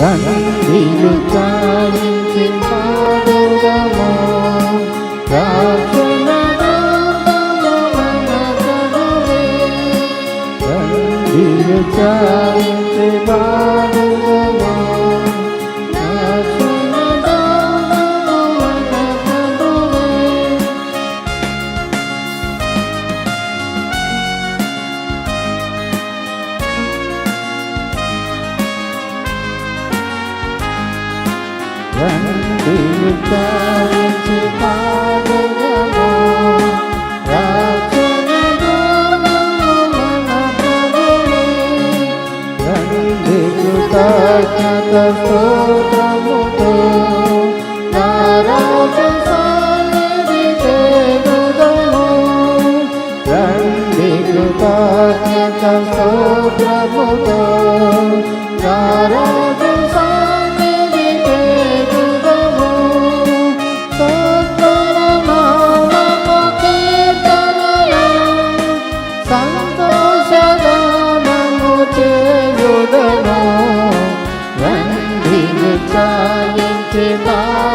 రంగిలు చాలించి పాడుదము రాక్షణ రంగిలు చాలించి పాడుదము స్తోత్రముతో నారాజ సానిధి చేరుదము రంగిలు తాజ్ఞత స్తోత్రముతో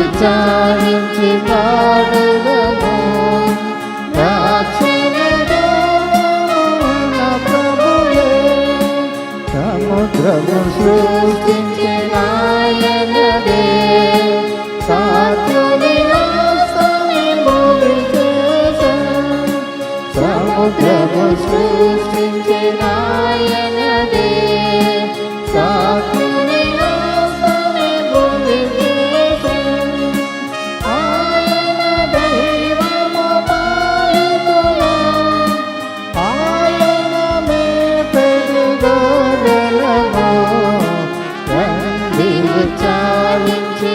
రంగిలు చాలించి పాడుదము రాక్షణ ప్రభువే సముద్రము సృష్టించిన ఆయనదే సాధుని ఆస్తని భూమి చేశాను సముద్రము సృష్టించిన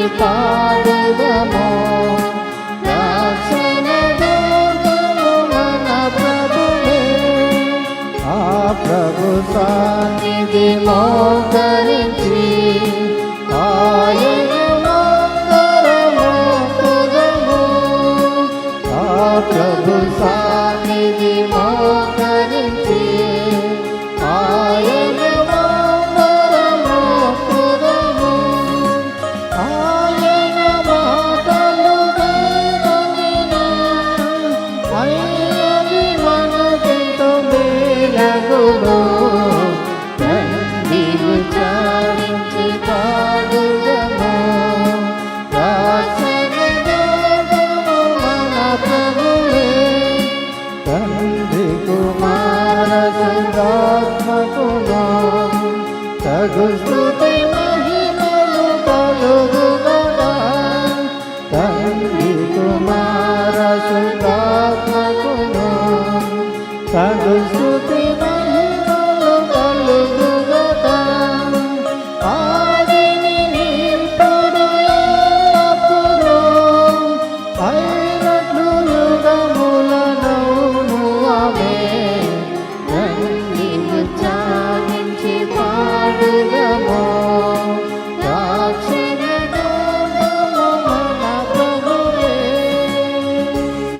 పాడుదము. ప్రభు సాన్నిధి మోకరించి ఆయన మోకరము রাধা গোলাম তগুস্তুতি মহিমা লোকালো গোলাম তন্নি তোমারা সুতা